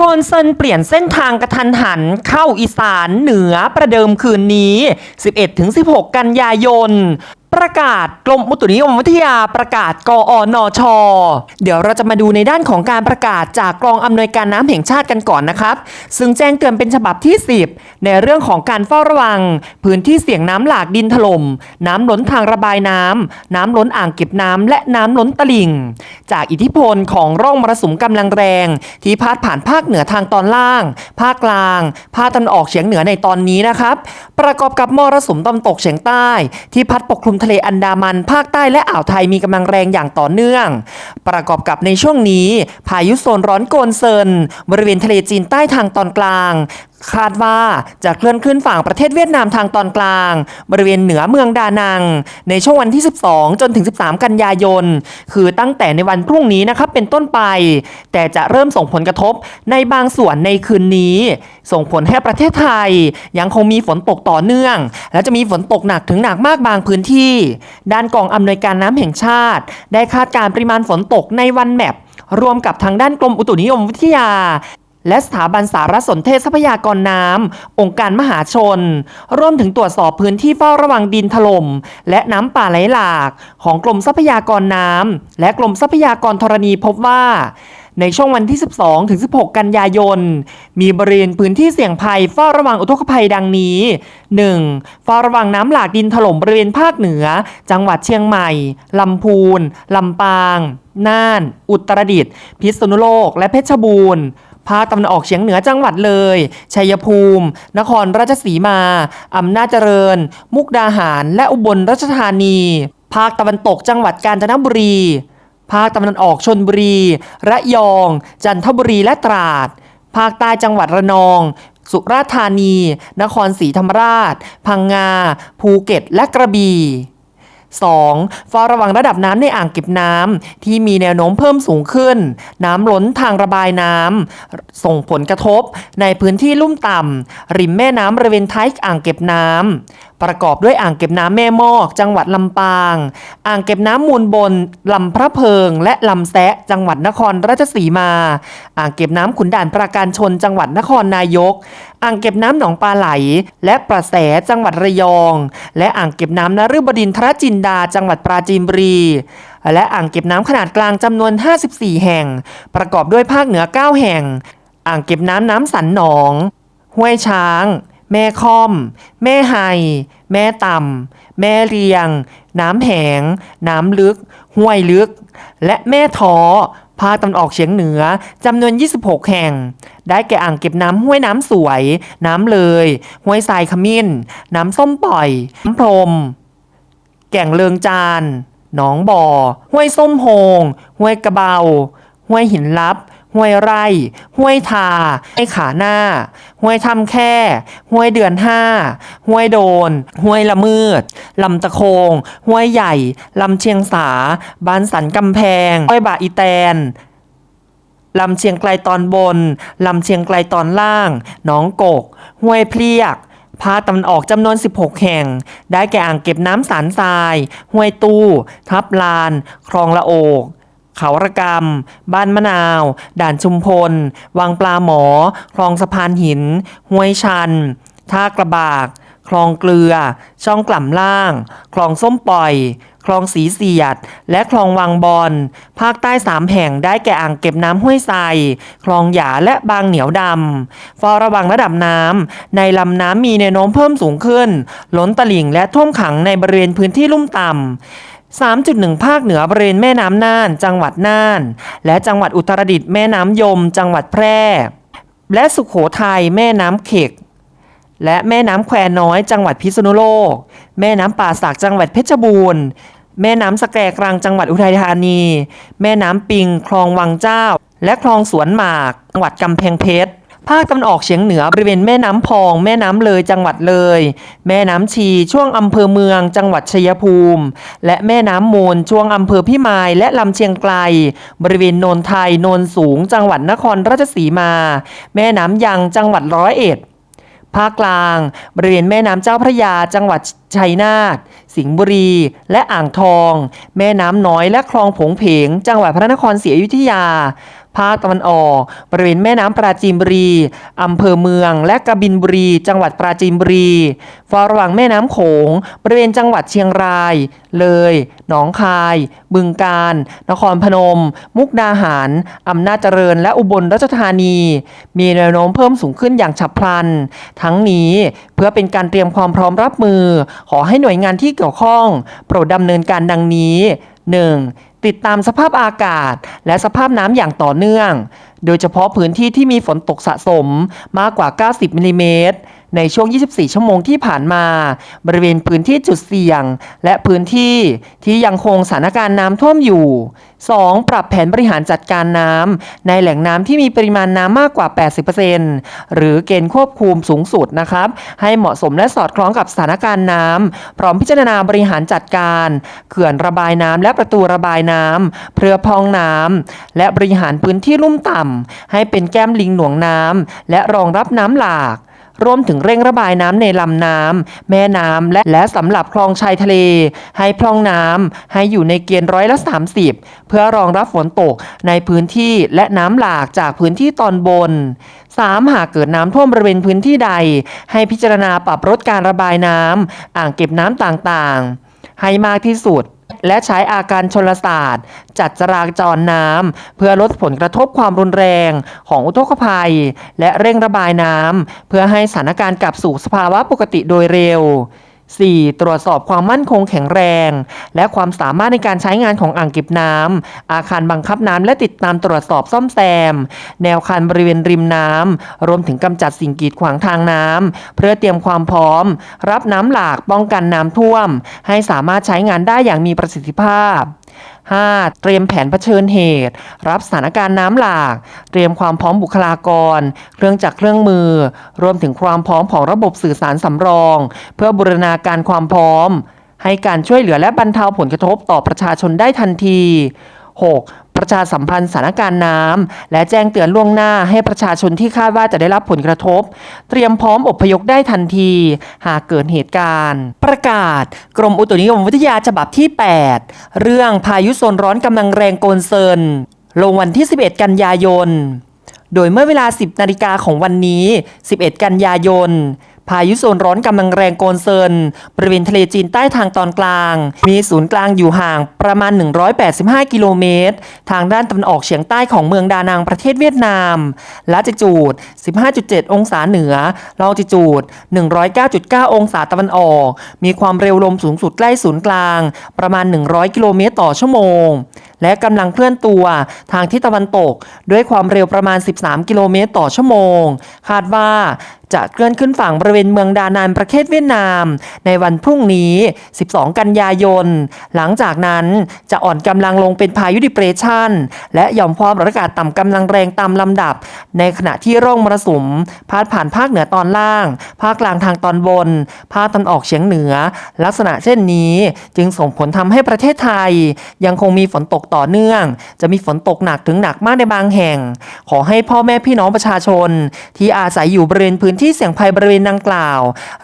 กอนเซินเปลี่ยนเส้นทางกระทันหันเข้าอีสานเหนือประเดิมคืนนี้ 11-16 กันยายน ประกาศกรมอุตุนิยมวิทยาประกาศกอนช เดี๋ยวเราจะมาดูในด้านของการประกาศจากกองอำนวยการน้ำแห่งชาติกันก่อนนะครับ ซึ่งแจ้งเตือนเป็นฉบับที่ 10 ในเรื่องของการเฝ้าระวัง พื้นที่เสี่ยงน้ำหลากดินถล่มน้ำล้นทางระบายน้ำน้ำล้นอ่างเก็บน้ำและน้ำล้นตลิ่ง จากอิทธิพลของร่องมรสุมกำลังแรง ที่พาดผ่านภาคเหนือทางตอนล่าง ภาคกลาง ภาคตะวันออกเฉียงเหนือในตอนนี้นะครับ ประกอบกับมรสุมตะวันตกเฉียงใต้ ที่พัดปกคลุมทะเลอันดามัน ภาคใต้และอ่าวไทยมีกำลังแรงอย่างต่อเนื่อง ประกอบกับในช่วงนี้ พายุโซนร้อนโกนเซิน บริเวณทะเลจีนใต้ทางตอนกลาง คาดว่าจะเคลื่อนขึ้นฝั่งประเทศเวียดนามทางตอนกลาง บริเวณเหนือเมืองดานัง ในช่วงวันที่ 12 จนถึง 13 กันยายน คือตั้งแต่ในวันพรุ่งนี้นะครับเป็นต้นไป แต่จะเริ่มส่งผลกระทบในบางส่วนในคืนนี้ ส่งผลให้ประเทศไทย ยังคงมีฝนตกต่อเนื่อง และจะมีฝนตกหนักถึงหนักมากบางพื้นที่ ด้านกองอำนวยการน้ำแห่งชาติ ได้คาดการณ์ปริมาณฝนตกในวันแมปรวมกับทางด้านกรมอุตุนิยมวิทยา และสถาบันสารสนเทศทรัพยากรน้ำ องค์การมหาชน ร่วมถึงตรวจสอบพื้นที่เฝ้าระวังดินถล่มและน้ำป่าไหลหลาก ของกรมทรัพยากรน้ำและกรมทรัพยากรธรณีพบว่า ในช่วงวันที่ 12 ถึง 16 กันยายน มีบริเวณพื้นที่เสี่ยงภัยเฝ้าระวังอุทกภัยดังนี้ 1. เฝ้าระวังน้ำหลากดินถล่มบริเวณภาคเหนือ จังหวัดเชียงใหม่ลำพูนลำปาง น่าน อุตรดิตถ์พิษณุโลก และเพชรบูรณ์ ภาคตะวันออกเฉียงเหนือจังหวัดเลย ชัยภูมิ นครราชสีมา อำนาจเจริญ มุกดาหาร และอุบลราชธานี ภาคตะวันตกจังหวัดกาญจนบุรี ภาคตะวันออกชนบุรี ระยอง จันทบุรีและตราด ภาคใต้จังหวัดระนอง สุราษฎร์ธานี นครศรีธรรมราช พังงา ภูเก็ต และกระบี่ 2. เฝ้าระวังระดับน้ำในอ่างเก็บน้ำที่มีแนวโน้มเพิ่มสูงขึ้น น้ำล้นทางระบายน้ำส่งผลกระทบในพื้นที่ลุ่มต่ำริมแม่น้ำบริเวณท้ายอ่างเก็บน้ำ ประกอบด้วยอ่างเก็บน้ำแม่มอก จังหวัดลำปาง อ่างเก็บน้ำมูลบนลำพระเพิง และลำแซะจังหวัดนครราชสีมา อ่างเก็บน้ำขุนด่านปราการชน จังหวัดนครนายก อ่างเก็บน้ำหนองปลาไหล และประแสจังหวัดระยอง และอ่างเก็บน้ำนฤบดินทรจินดา จังหวัดปราจีนบุรีและอ่างเก็บน้ำขนาดกลางจำนวน 54 แห่ง ประกอบด้วยภาคเหนือ 9 แห่ง อ่างเก็บน้ำน้ำสันหนอง ห้วยช้าง แม่ค่อม แม่ไฮแม่ต่ำ แม่เรียง น้ำแหง น้ำลึก ห้วยลึก และแม่ท้อภาคตะวันออกเฉียงเหนือจำนวน 26 แห่ง ได้แก่อ่างเก็บน้ำห้วยน้ำสวย น้ำเลย ห้วยทรายขมิ้น น้ำส้มปล่อย น้ำพรม แก่งเลิงจาน หนองบ่อ ห้วยส้มโฮง ห้วยกระเบา ห้วยหินลับ ห้วยไร่ ห้วยทา ห้วยขาหน้า ห้วยทำแค่ ห้วยเดือนห้า ห้วยโดน ห้วยละมืด ลำตะโคง ห้วยใหญ่ ลำเชียงสา บ้านสันกำแพง ห้วยบะอีแตนลำเชียงไกลตอนบน ลำเชียงไกลตอนล่าง หนองกก ห้วยเพลียกภาคตะวันออกจำนวน 16 แห่ง ได้แก่อ่างเก็บน้ำสารทราย ห้วยตู้ ทับลาน คลองละโอก เขาระกำบ้านมะนาว ด่านชุมพล วังปลาหมอ คลองสะพานหิน ห้วยชัน ท่ากระบาก คลองเกลือ ช่องกล่ำล่าง คลองส้มปล่อย คลองสีเสียด และคลองวังบอนภาคใต้สามแห่งได้แก่อ่างเก็บน้ำห้วยทรายคลองหยาและบางเหนียวดำเฝ้าระวังระดับน้ำในลำน้ำมีแนวโน้มเพิ่มสูงขึ้น ล้นตลิ่งและท่วมขังในบริเวณพื้นที่ลุ่มต่ำ 3.1 ภาคเหนือบริเวณแม่น้ำน่าน จังหวัดน่าน และจังหวัดอุตรดิตถ์แม่น้ำยม จังหวัดแพร่ และสุขโขทัยแม่น้ำเขกและแม่น้ำแควน้อย จังหวัดพิษณุโลก แม่น้ำป่าสักจังหวัดเพชรบูรณ์ แม่น้ำสแกกรังจังหวัดอุทัยธานี แม่น้ำปิง คลองวังเจ้า และคลองสวนหมาก จังหวัดกำแพงเพชร ภาคตะวันออกเฉียงเหนือบริเวณแม่น้ำพอง แม่น้ำเลยจังหวัดเลย แม่น้ำชีช่วงอำเภอเมือง จังหวัดชัยภูมิ และแม่น้ำมูลช่วงอำเภอพิมายและลำเชียงไกล บริเวณโนนไทยโนนสูง จังหวัดนครราชสีมา แม่น้ำยังจังหวัดร้อยเอ็ดภาคกลาง บริเวณแม่น้ำเจ้าพระยา จังหวัดชัยนาท สิงห์บุรี และอ่างทอง แม่น้ำน้อยและคลองผงเพง จังหวัดพระนครศรีอยุธยาาคตะวันออก บริเวณแม่น้ำปราจีนบุรีอำเภอเมือง และกบินบุรี จังหวัดปราจีนบุรีเฝ้าระวังแม่น้ำโขง บริเวณจังหวัดเชียงราย เลย หนองคาย บึงกาฬนครพนม มุกดาหารอำนาจเจริญ และอุบลราชธานี มีแนวโน้มเพิ่มสูงขึ้นอย่างฉับพลัน ทั้งนี้เพื่อเป็นการเตรียมความพร้อมรับมือ ขอให้หน่วยงานที่เกี่ยวข้อง โปรดดำเนินการดังนี้ 1. ติดตามสภาพอากาศ และสภาพน้ำอย่างต่อเนื่อง โดยเฉพาะพื้นที่ที่มีฝนตกสะสมมากกว่า 90มิลลิเมตร ในช่วง 24 ชั่วโมงที่ผ่านมา บริเวณพื้นที่จุดเสี่ยง และพื้นที่ที่ยังคงสถานการณ์น้ำท่วมอยู่ 2. ปรับแผนบริหารจัดการน้ำในแหล่งน้ำที่มีปริมาณน้ำมากกว่า 80%หรือเกณฑ์ควบคุมสูงสุดนะครับ ให้เหมาะสมและสอดคล้องกับสถานการณ์น้ำพร้อมพิจารณาบริหารจัดการ เขื่อนระบายน้ำและประตูระบายน้ำเพื่อพองน้ำและบริหารพื้นที่ลุ่มต่ำให้เป็นแก้มลิงหน่วงน้ำและรองรับน้ำหลาก รวมถึงเร่งระบายน้ำในลำน้ำแม่น้ำและและสำหรับคลองชายทะเล ให้พร่องน้ำให้อยู่ในเกณฑ์ร้อยละ 30 เพื่อรองรับฝนตกในพื้นที่และน้ำหลากจากพื้นที่ตอนบน 3. หากเกิดน้ำท่วมบริเวณพื้นที่ใด ให้พิจารณาปรับลดการระบายน้ำอ่างเก็บน้ำต่างๆ ให้มากที่สุด และใช้อาการชนศาสตร์ จัดจราจรน้ำเพื่อลดผลกระทบความรุนแรงของอุทกภัย และเร่งระบายน้ำเพื่อให้สถานการณ์กลับสู่สภาวะปกติโดยเร็ว 4. ตรวจสอบความมั่นคงแข็งแรง และความสามารถในการใช้งานของอ่างเก็บน้ำอาคารบังคับน้ำและติดตามตรวจสอบซ่อมแซม แนวคันบริเวณริมน้ำรวมถึงกำจัดสิ่งกีดขวางทางน้ำเพื่อเตรียมความพร้อม รับน้ำหลากป้องกันน้ำท่วม ให้สามารถใช้งานได้อย่างมีประสิทธิภาพ 5. เตรียมแผนเผชิญเหตุ รับสถานการณ์น้ำหลาก เตรียมความพร้อมบุคลากร เครื่องจักรเครื่องมือ รวมถึงความพร้อมของระบบสื่อสารสำรอง เพื่อบูรณาการความพร้อม ให้การช่วยเหลือและบรรเทาผลกระทบต่อประชาชนได้ทันที 6. ประชาสัมพันธ์สถานการณ์น้ำและแจ้งเตือนล่วงหน้าให้ประชาชนที่คาดว่าจะได้รับผลกระทบ เตรียมพร้อมอพยพได้ทันที หากเกิดเหตุการณ์ ประกาศ กรมอุตุนิยมวิทยาฉบับที่ 8 เรื่องพายุโซนร้อนกำลังแรงโกนเซิน ลงวันที่ 11 กันยายน โดยเมื่อเวลา 10 นาฬิกาของวันนี้ 11 กันยายน พายุโซนร้อนกำลังแรงโกนเซิน บริเวณทะเลจีนใต้ทางตอนกลาง มีศูนย์กลางอยู่ห่างประมาณ 185 กิโลเมตร ทางด้านตะวันออกเฉียงใต้ของเมืองดานังประเทศเวียดนามละจิจูด 15.7 องศาเหนือลองจิจูด 109.9 องศาตะวันออก มีความเร็วลมสูงสุดใกล้ศูนย์กลาง ประมาณ 100 กิโลเมตรต่อชั่วโมง และกำลังเคลื่อนตัวทางทิศตะวันตก ด้วยความเร็วประมาณ 13 กิโลเมตรต่อชั่วโมง คาดว่าจะเคลื่อนขึ้นฝั่งบริเวณเมืองดานานประเทศเวียดนาม ในวันพรุ่งนี้ 12 กันยายน หลังจากนั้นจะอ่อนกำลังลงเป็นพายุดิเปรชันและหย่อมความกดอากาศต่ำกำลังแรงตามลำดับ ในขณะที่ร่องมรสุมพาดผ่านภาคเหนือตอนล่าง ภาคกลางทางตอนบน ภาคตะวันออกเฉียงเหนือ ลักษณะเช่นนี้จึงส่งผลทำให้ประเทศไทย ยังคงมีฝนตกต่อเนื่อง จะมีฝนตกหนักถึงหนักมากในบางแห่ง ขอให้พ่อแม่พี่น้องประชาชน ที่อาศัยอยู่บริเวณพื้นที่เสี่ยงภัยบริเวณดังกล่าว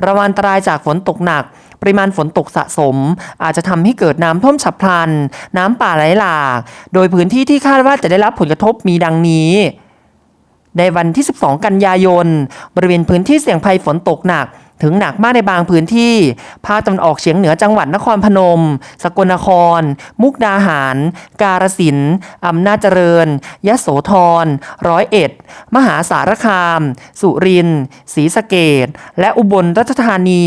ระวังอันตรายจากฝนตกหนักปริมาณฝนตกสะสม อาจจะทำให้เกิดน้ำท่วมฉับพลัน น้ำป่าไหลหลาก โดยพื้นที่ที่คาดว่าจะได้รับผลกระทบมีดังนี้ ในวันที่ 12 กันยายน บริเวณพื้นที่เสี่ยงภัยฝนตกหนัก ถึงหนักมากในบางพื้นที่ ภาคตะวันออกเฉียงเหนือจังหวัดนครพนม สกลนคร มุกดาหาร การสินธุ์อำนาจเจริญ ยโสธร ร้อยเอ็ด มหาสารคาม สุรินทร์ศรีสะเกดและอุบลราชธานี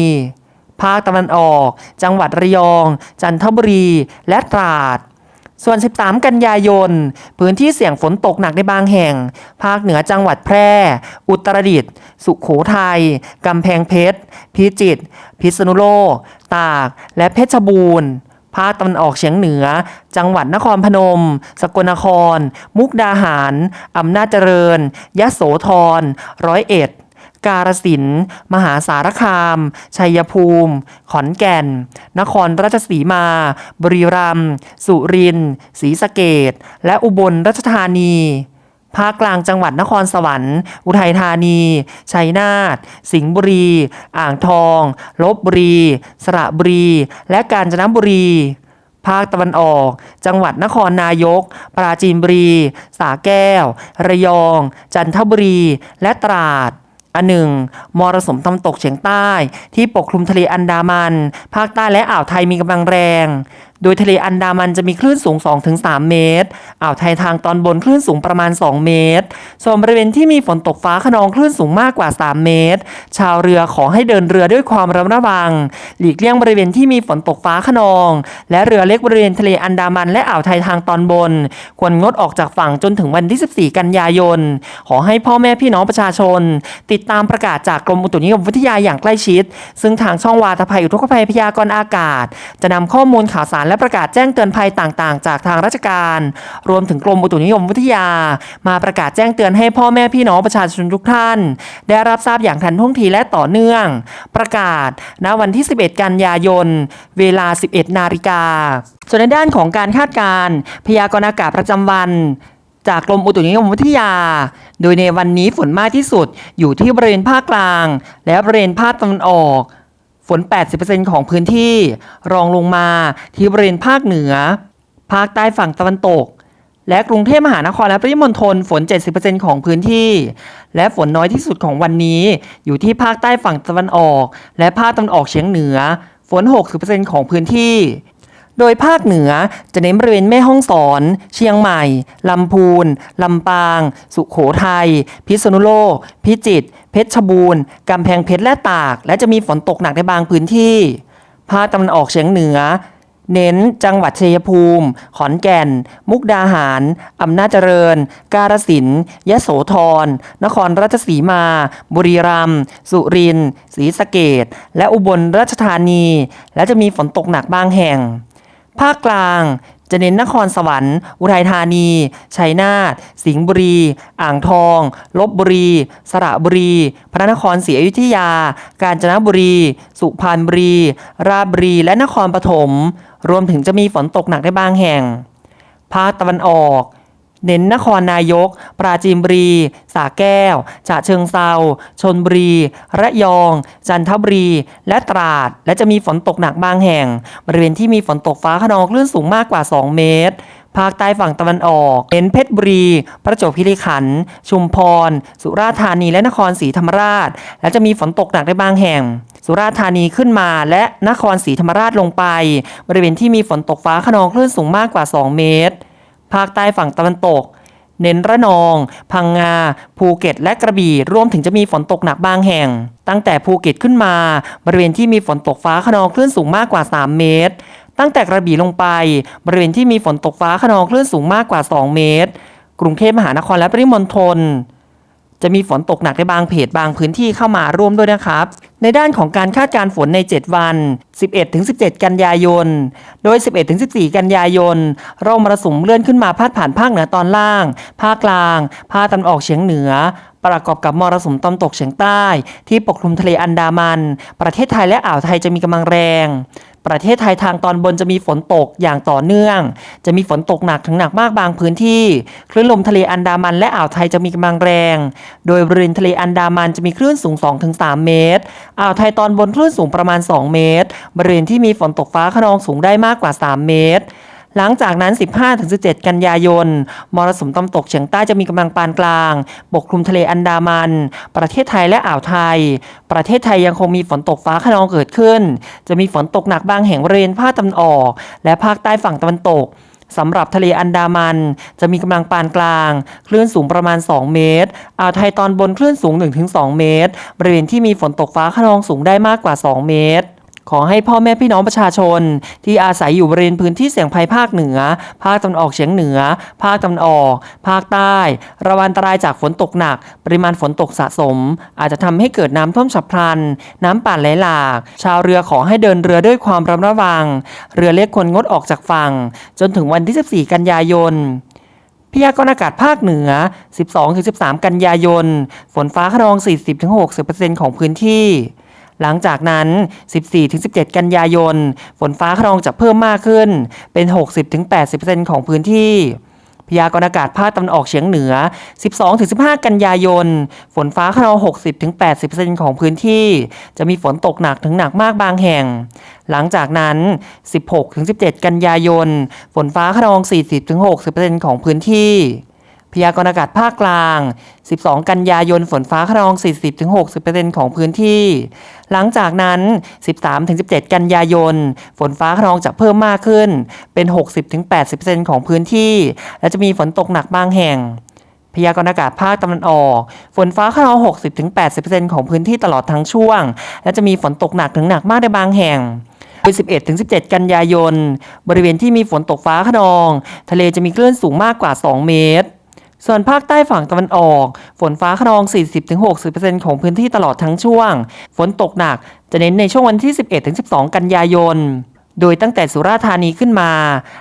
ภาคตะวันออก จังหวัดระยอง จันทบุรี และตราด ส่วน 13 กันยายน พื้นที่เสี่ยงฝนตกหนักในบางแห่ง ภาคเหนือจังหวัดแพร่ อุตรดิตถ์ สุขโขทัย กำแพงเพชร พิจิตร พิษณุโลก ตาก และเพชรบูรณ์ ภาคตะวันออกเฉียงเหนือ จังหวัดนครพนม สกลนคร มุกดาหาร อำนาจเจริญ ยะโสธร ร้อยเอ็ด กาฬสินธุ์มหาสารคาม ชัยภูมิ ขอนแก่น นครราชสีมา บริรัมย์สุรินทร์ศรีสะเกดและอุบลราชธานีภาคกลางจังหวัดนครสวรรค์ อุทัยธานี ชัยนาท สิงห์บุรี อ่างทอง ลบบุรี สระบุรี และกาญจนบุรี ภาคตะวันออก จังหวัดนครนายก ปราจีนบุรี สาแก้ว ระยอง จันทบุรี และตราด อันหนึ่งมรสุมตะวันตกเฉียงใต้ที่ปกคลุมทะเลอันดามัน ภาคใต้และอ่าวไทยมีกำลังแรง โดยทะเลอันดามันจะมีคลื่นสูง 2-3 เมตร อ่าวไทยทางตอนบนคลื่นสูงประมาณ 2 เมตร ส่วนบริเวณที่มีฝนตกฟ้าขนองคลื่นสูงมากกว่า 3 เมตร ชาวเรือขอให้เดินเรือด้วยความระมัดระวัง หลีกเลี่ยงบริเวณที่มีฝนตกฟ้าขนอง และเรือเล็กบริเวณทะเลอันดามันและอ่าวไทยทางตอนบน ควรงดออกจากฝั่งจนถึงวันที่ 14 กันยายน ขอให้พ่อแม่พี่น้องประชาชน ติดตามประกาศจากกรมอุตุนิยมวิทยาอย่างใกล้ชิด ซึ่งทางช่องวาตภัยอุทกภัยพยากรณ์อากาศ จะนำข้อมูลข่าวสารและประกาศแจ้งเตือนภัยต่างๆ จากทางราชการ รวมถึงกรมอุตุนิยมวิทยา มาประกาศแจ้งเตือนให้พ่อแม่พี่น้องประชาชนทุกท่าน ได้รับทราบอย่างทันท่วงทีและต่อเนื่อง ประกาศณวันที่ 11 กันยายน เวลา 11 นาฬิกา ส่วนในด้านของการคาดการณ์พยากรณ์อากาศประจำวันจากกรมอุตุนิยมวิทยา โดยในวันนี้ฝนมากที่สุดอยู่ที่บริเวณภาคกลาง และบริเวณภาคตะวันออก ฝน 80%ของพื้นที่ รองลงมาที่บริเวณภาคเหนือ ภาคใต้ฝั่งตะวันตก และกรุงเทพมหานครและปริมณฑลฝน 70%ของพื้นที่ และฝนน้อยที่สุดของวันนี้ อยู่ที่ภาคใต้ฝั่งตะวันออก และภาคตะวันออกเฉียงเหนือ ฝน 60%ของพื้นที่โดยภาคเหนือจะเน้นบริเวณแม่ฮ่องสอน เชียงใหม่ ลำพูน ลำปาง สุขโขทัย พิษณุโลก พิจิตร เพชรบูรณ์กำแพงเพชรและตาก และจะมีฝนตกหนักในบางพื้นที่ ภาคตะวันออกเฉียงเหนือ เน้นจังหวัดชัยภูมิ ขอนแก่น มุกดาหาร อำนาจเจริญ กาฬสินธุ์ยโสธร นครราชสีมา บุรีรัมย์ สุรินทร์ ศรีสะเกดและอุบลราชธานี และจะมีฝนตกหนักบางแห่ง ภาคกลาง จะเน้นนครสวรรค์ อุทัยธานี ชัยนาท สิงห์บุรี อ่างทอง ลบบุรี สระบุรี พระนครศรีอยุธยา กาญจนบุรี สุพรรณบุรี ราชบุรี และนครปฐม รวมถึงจะมีฝนตกหนักในบางแห่ง ภาคตะวันออก เน้นนครนายก ปราจีนบุรี สาแก้ว ฉะเชิงเซาชนบุรี ระยอง จันทบุรี และตราด และจะมีฝนตกหนักบางแห่ง บริเวณที่มีฝนตกฟ้าขนองคลื่นสูงมากกว่า 2 เมตร ภาคใต้ฝั่งตะวันออกเน้นเพชรบุรี ประจวบคีรีขันธ์ ชุมพร สุราษฎร์ธานี และนครศรีธรรมราช และจะมีฝนตกหนักในบางแห่ง สุราษฎร์ธานีขึ้นมา และนครศรีธรรมราชลงไป บริเวณที่มีฝนตกฟ้าขนองคลื่นสูงมากกว่า 2 เมตร ภาคใต้ฝั่งตะวันตก เน้นระนอง พังงา ภูเก็ต และกระบี่ รวมถึงจะมีฝนตกหนักบางแห่ง ตั้งแต่ภูเก็ตขึ้นมา บริเวณที่มีฝนตกฟ้าขนองคลื่นสูงมากกว่า 3 เมตร ตั้งแต่กระบี่ลงไป บริเวณที่มีฝนตกฟ้าขนองคลื่นสูงมากกว่า 2 เมตร กรุงเทพมหานครและปริมณฑล จะมีฝนตกหนักในบางเพจบางพื้นที่เข้ามาร่วมด้วยนะครับ ในด้านของการคาดการณ์ฝนใน 7 วัน 11-17 กันยายน โดย 11-14 กันยายนร่องมรสุมเลื่อนขึ้นมาพาดผ่านภาคเหนือตอนล่าง ภาคกลาง ภาคตะวันออกเฉียงเหนือประกอบกับมรสุมตะวันตกเฉียงใต้ ที่ปกคลุมทะเลอันดามัน ประเทศไทยและอ่าวไทยจะมีกำลังแรง ประเทศไทยทางตอนบนจะมีฝนตกอย่างต่อเนื่อง จะมีฝนตกหนักถึงหนักมากบางพื้นที่ คลื่นลมทะเลอันดามันและอ่าวไทยจะมีกำลังแรง โดยบริเวณทะเลอันดามันจะมีคลื่นสูง 2-3 เมตร อ่าวไทยตอนบนคลื่นสูงประมาณ 2 เมตร บริเวณที่มีฝนตกฟ้าขนองสูงได้มากกว่า 3 เมตร หลังจากนั้น 15-17 กันยายน มรสุมตะวันตกเฉียงใต้จะมีกำลังปานกลาง ปกคลุมทะเลอันดามัน ประเทศไทยและอ่าวไทย ประเทศไทยยังคงมีฝนตกฟ้าขนองเกิดขึ้น จะมีฝนตกหนักบางแห่งบริเวณภาคตะวันออก และภาคใต้ฝั่งตะวันตกสำหรับทะเลอันดามัน จะมีกำลังปานกลาง คลื่นสูงประมาณ 2 เมตร อ่าวไทยตอนบนคลื่นสูง 1-2 เมตร บริเวณที่มีฝนตกฟ้าขนองสูงได้มากกว่า 2 เมตร ขอให้พ่อแม่พี่น้องประชาชน ที่อาศัยอยู่บริเวณพื้นที่เสี่ยงภัยภาคเหนือ ภาคตะวันออกเฉียงเหนือ ภาคตะวันออก ภาคใต้ ระวังอันตรายจากฝนตกหนัก ปริมาณฝนตกสะสม อาจจะทำให้เกิดน้ำท่วมฉับพลัน น้ำป่าไหลหลาก ชาวเรือขอให้เดินเรือด้วยความระมัดระวัง เรือเล็กควรงดออกจากฝั่ง จนถึงวันที่ 14 กันยายนพยากรณ์อากาศภาคเหนือ 12-13 กันยายน ฝนฟ้าขนอง 40-60%ของพื้นที่ หลังจากนั้น 14-17 กันยายน ฝนฟ้าขนองจะเพิ่มมากขึ้น เป็น 60-80%ของพื้นที่พยากรณ์อากาศภาคตะวันออกเฉียงเหนือ 12-15 กันยายน ฝนฟ้าขนอง 60-80%ของพื้นที่ จะมีฝนตกหนักถึงหนักมากบางแห่ง หลังจากนั้น 16-17 กันยายน ฝนฟ้าขนอง 40-60%ของพื้นที่ พยากรณ์อากาศภาคกลาง 12 กันยายนฝนฟ้าขนอง 40-60%ของพื้นที่ หลังจากนั้น 13-17 กันยายน ฝนฟ้าขนองจะเพิ่มมากขึ้น เป็น 60-80%ของพื้นที่ และจะมีฝนตกหนักบางแห่ง พยากรณ์อากาศภาคตะวันออก ฝนฟ้าขนอง 60-80%ของพื้นที่ตลอดทั้งช่วง และจะมีฝนตกหนักถึงหนักมากในบางแห่งโดย11-17 กันยายน บริเวณที่มีฝนตกฟ้าขนอง ทะเลจะมีคลื่นสูงมากกว่า 2 เมตร ส่วนภาคใต้ฝั่งตะวันออก ฝนฟ้าขนอง 40-60%ของพื้นที่ตลอดทั้งช่วง ฝนตกหนักจะเน้นในช่วงวันที่ 11-12 กันยายน โดยตั้งแต่สุราษฎร์ธานีขึ้นมา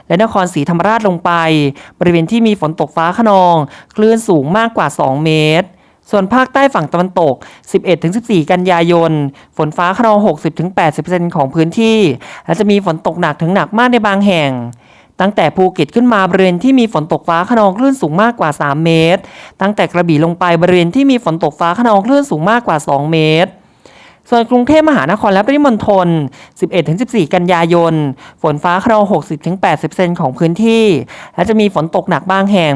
และนครศรีธรรมราชลงไป บริเวณที่มีฝนตกฟ้าขนอง คลื่นสูงมากกว่า 2 เมตรส่วนภาคใต้ฝั่งตะวันตก 11-14 กันยายน ฝนฟ้าขนอง 60-80%ของพื้นที่ และจะมีฝนตกหนักถึงหนักมากในบางแห่ง ตั้งแต่ภูเก็ตขึ้นมาบริเวณที่มีฝนตกฟ้าขนองคลื่นสูงมากกว่า 3 เมตร ตั้งแต่กระบี่ลงไปบริเวณที่มีฝนตกฟ้าขนองคลื่นสูงมากกว่า 2 เมตรส่วนกรุงเทพมหานครและปริมณฑล 11-14 กันยายน ฝนฟ้าขนอง 60-80%ของพื้นที่ และจะมีฝนตกหนักบางแห่ง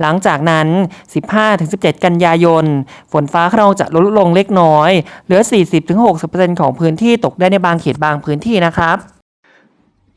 หลังจากนั้น 15-17 กันยายน ฝนฟ้าขนองจะลดลงเล็กน้อย เหลือ 40-60%ของพื้นที่ตกได้ในบางเขตบางพื้นที่นะครับ